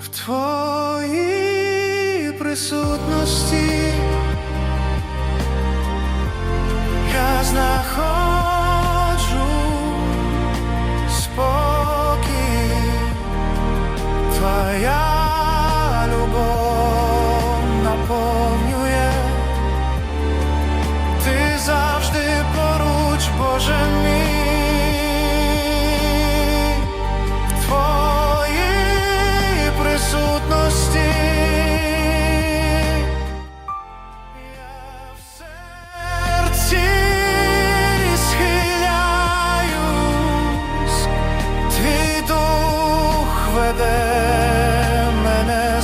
в твоїй присутності. Я знаходжу спокій, твоя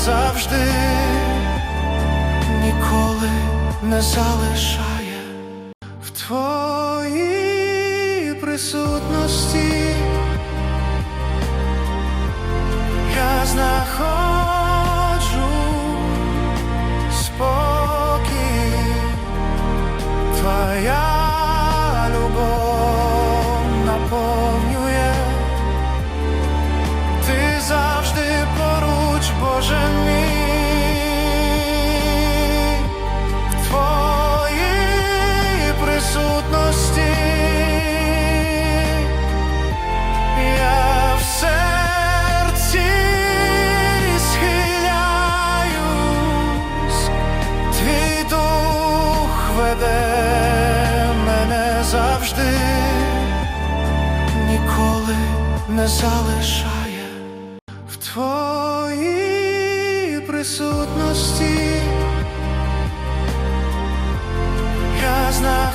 мене завжди, ніколи не залишає в твоїй присутності. Веде мене завжди, ніколи не залишає в твоїй присутності. Я знаходжу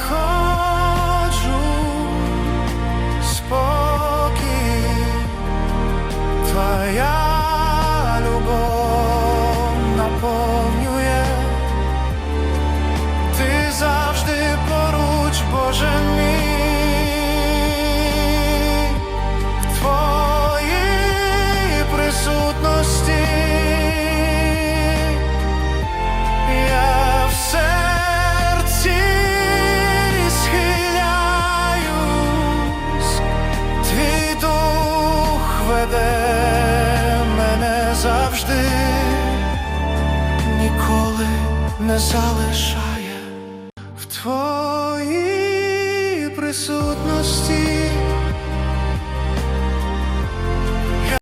назавжди ніколи не залишає в твоїй присутності.